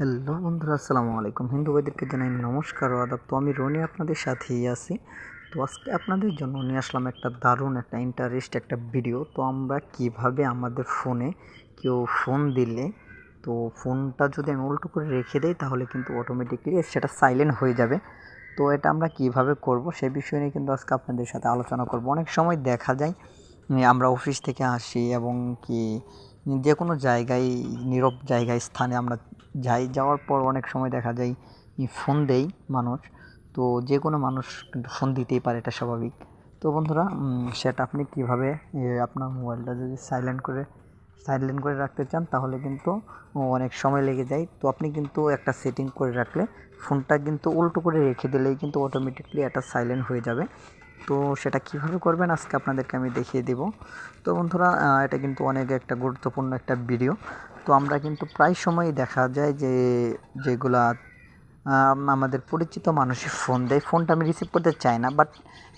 Hello বন্ধুরা, আসসালামু আলাইকুম। হিন্দু ভাইদেরকে জানাই নমস্কার আদাব। তো আমি রনি আপনাদের সাথেই আছি। তো আজকে আপনাদের জন্য নিয়ে আসলাম একটা দারুণ, একটা ইন্টারেস্ট একটা ভিডিও তো আমরা কীভাবে আমাদের ফোনে কেউ ফোন দিলে, তো ফোনটা যদি আমি উল্টো করে রেখে দেই, তাহলে কিন্তু অটোমেটিকলি সেটা সাইলেন্ট হয়ে যাবে। তো এটা আমরা কীভাবে করব, সে বিষয় নিয়ে কিন্তু আজকে আপনাদের সাথে আলোচনা করব। অনেক সময় দেখা যায় আমরা অফিস থেকে আসি এবং কি যে কোনো জায়গায়, নীরব জায়গায়, স্থানে আমরা যাই, যাওয়ার পর অনেক সময় দেখা যায় ফোন দেই মানুষ। তো যে কোনো মানুষ কিন্তু ফোন দিতেই পারে, এটা স্বাভাবিক। তো বন্ধুরা সেটা আপনি কীভাবে আপনার মোবাইলটা যদি সাইলেন্ট করে সাইলেন্ট করে রাখতে চান, তাহলে কিন্তু অনেক সময় লেগে যায়। তো আপনি কিন্তু একটা সেটিং করে রাখলে ফোনটা কিন্তু উল্টো করে রেখে দিলেই কিন্তু অটোমেটিকলি এটা সাইলেন্ট হয়ে যাবে। তো সেটা কীভাবে করবেন, আজকে আপনাদেরকে আমি দেখিয়ে দেব। তো বন্ধুরা এটা কিন্তু অনেক একটা গুরুত্বপূর্ণ একটা ভিডিও তো আমরা কিন্তু প্রায় সময়ই দেখা যায় যে যেগুলা আমাদের পরিচিত মানুষই ফোন দেয়। ফোনটা আমি রিসিভ করতে চাই না বাট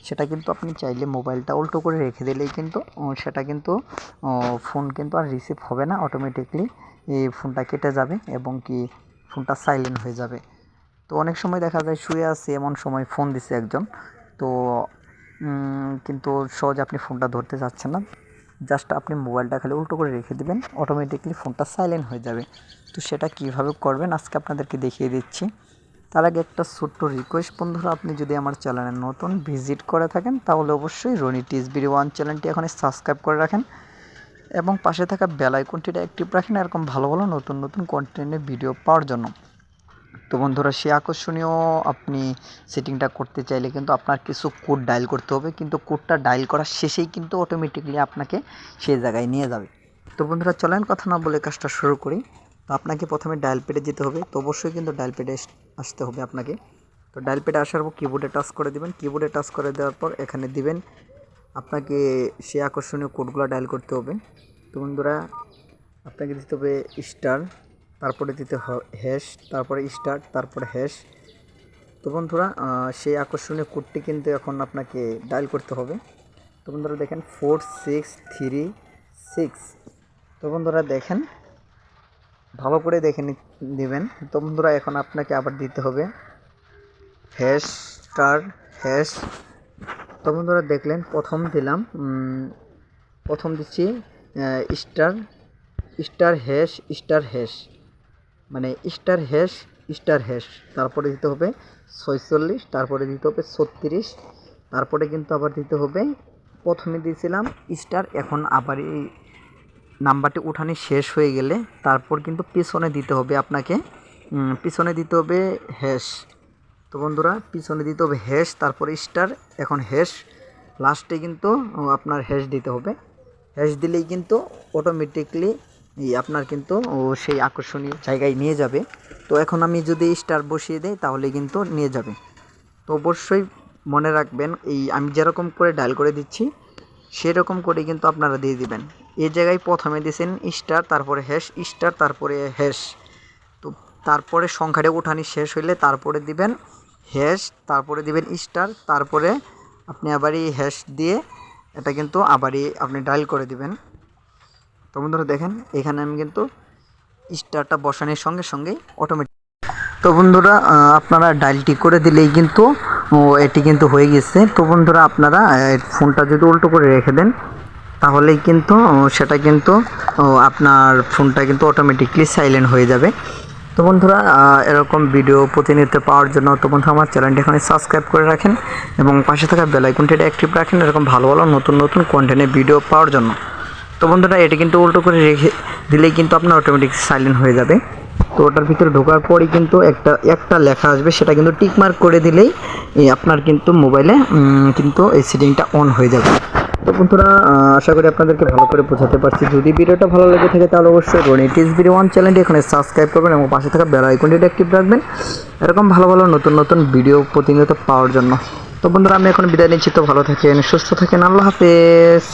সেটা কিন্তু আপনি চাইলে মোবাইলটা উল্টো করে রেখে দিলেই কিন্তু সেটা কিন্তু ফোন কিন্তু আর রিসিভ হবে না অটোমেটিকলি এই ফোনটা কেটে যাবে এবং কি ফোনটা সাইলেন্ট হয়ে যাবে। তো অনেক সময় দেখা যায় শুয়ে আছে, এমন সময় ফোন দিছে একজন। তো কিন্তু সহজে আপনি ফোনটা ধরতে চাচ্ছেন না। জাস্ট আপনি মোবাইলটা খালি উল্টো করে রেখে দেবেন অটোমেটিকলি ফোনটা সাইলেন্ট হয়ে যাবে। তো সেটা কীভাবে করবেন আজকে আপনাদেরকে দেখিয়ে দিচ্ছি। তার আগে একটা ছোট্ট রিকোয়েস্ট বন্ধুরা, আপনি যদি আমার চ্যানেলে নতুন ভিজিট করে থাকেন, তাহলে অবশ্যই রনি টিসবির ওয়ান চ্যানেলটি এখন সাবস্ক্রাইব করে রাখেন এবং পাশে থাকা বেল আইকনটিটা অ্যাক্টিভ রাখেন, এরকম ভালো ভালো নতুন নতুন কন্টেন্টের ভিডিও পাওয়ার জন্য। তো বন্ধুরা সে আকর্ষণীয় আপনি সেটিংটা করতে চাইলে কিন্তু আপনার কিছু কোড ডায়াল করতে হবে। কিন্তু কোডটা ডায়াল করার শেষেই কিন্তু অটোমেটিকলি আপনাকে সেই জায়গায় নিয়ে যাবে। তো বন্ধুরা, চলেন কথা না বলে কাজটা শুরু করি। তো আপনাকে প্রথমে ডায়াল পেডে যেতে হবে। তো অবশ্যই কিন্তু ডায়াল পেডে আসতে হবে আপনাকে। তো ডায়াল পেডে আসার পর কিবোর্ডে টাচ করে দেবেন। কিবোর্ডে টাচ করে দেওয়ার পর এখানে দিবেন আপনাকে সে আকর্ষণীয় কোডগুলো ডায়াল করতে হবে। তো বন্ধুরা, আপনাকে দিতে হবে স্টার তারপরে দিতে হ্যাশ তারপরে স্টার তারপরে হ্যাশ তো বন্ধুরা সেই আকর্ষণীয় কোডটি কিন্তু এখন আপনাকে ডায়াল করতে হবে। তো বন্ধুরা দেখেন ফোর সিক্স থ্রি সিক্স তো বন্ধুরা দেখেন, ভালো করে দেখে নি- দিবেন তো বন্ধুরা এখন আপনাকে আবার দিতে হবে। হ্যাশ স্টার হ্যাশ তো বন্ধুরা দেখলেন, প্রথম দিলাম প্রথম দিচ্ছি star star hash star hash মানে স্টার হ্যাশ স্টার হ্যাশ। তারপরে দিতে হবে ছয়চল্লিশ, তারপরে দিতে হবে ছত্রিশ, তারপরে কিন্তু আবার দিতে হবে, প্রথমে দিয়েছিলাম স্টার, এখন আবার এই নাম্বারটি উঠানি শেষ হয়ে গেলে তারপর কিন্তু পিছনে দিতে হবে আপনাকে পিছনে দিতে হবে হ্যাশ। তো বন্ধুরা, পিছনে দিতে হবে হ্যাশ, তারপরে স্টার, এখন হ্যাশ। লাস্টে কিন্তু আপনার হ্যাশ দিতে হবে। হ্যাশ দিলেই কিন্তু অটোমেটিকলি আপনার কিন্তু, ও সেই আকর্ষণীয় জায়গায় নিয়ে যাবে। তো এখন আমি যদি স্টার বসিয়ে দেই, তাহলে কিন্তু নিয়ে যাবে। তো অবশ্যই মনে রাখবেন, এই আমি যেরকম করে ডায়াল করে দিচ্ছি, সেরকম করে কিন্তু আপনারা দিয়ে দিবেন। এই জায়গায় প্রথমে দিয়েছেন স্টার, তারপরে হ্যাশ স্টার, তারপরে হ্যাশ তো তারপরে সংখ্যাটা উঠানি শেষ হইলে তারপরে দিবেন হ্যাশ তারপরে দিবেন স্টার, তারপরে আপনি আবারই হ্যাশ দিয়ে এটা কিন্তু আবারই আপনি ডায়াল করে দিবেন। তো বন্ধুরা দেখেন, এখানে আমি কিন্তু স্টারটা বসানোর সঙ্গে সঙ্গেই অটোমেটিক তো বন্ধুরা আপনারা ডায়ালটি করে দিলেই কিন্তু এটি কিন্তু হয়ে গেছে। তো বন্ধুরা, আপনারা ফোনটা যদি উল্টো করে রেখে দেন, তাহলেই কিন্তু সেটা কিন্তু আপনার ফোনটা কিন্তু অটোমেটিকলি সাইলেন্ট হয়ে যাবে। তো বন্ধুরা এরকম ভিডিও প্রতিনিয়ত পাওয়ার জন্য তো বন্ধুরা আমার চ্যানেলটি এখানে সাবস্ক্রাইব করে রাখেন এবং পাশে থাকা বেল আইকনটি অ্যাক্টিভ রাখেন এরকম ভালো ভালো নতুন নতুন কন্টেন্টের ভিডিও পাওয়ার জন্য। তো বন্ধুরা, এটি কিন্তু উল্টো করে রেখে দিলেই কিন্তু আপনার অটোমেটিক সাইলেন্ট হয়ে যাবে। তো ওটার ভিতরে ঢোকার পরই কিন্তু একটা একটা লেখা আসবে, সেটা কিন্তু টিক মার্ক করে দিলেই আপনার কিন্তু মোবাইলে কিন্তু এই সেটিংটা অন হয়ে যাবে। তো বন্ধুরা আশা করি আপনাদেরকে ভালো করে বোঝাতে পারছি। যদি ভিডিওটা ভালো লেগে থাকে তাহলে অবশ্যই রনি টিস ভিডিও ওয়ান চ্যানেলটি এখানে সাবস্ক্রাইব করবেন এবং পাশে থাকা বেল আইকনটি অ্যাক্টিভ রাখবেন। এরকম ভালো ভালো, নতুন নতুন ভিডিও প্রতিনিয়ত পাওয়ার জন্য। তো বন্ধুরা, আমি এখন বিদায় নিচ্ছি। তো ভালো থাকেন, সুস্থ থাকেন। আল্লাহ হাফেজ।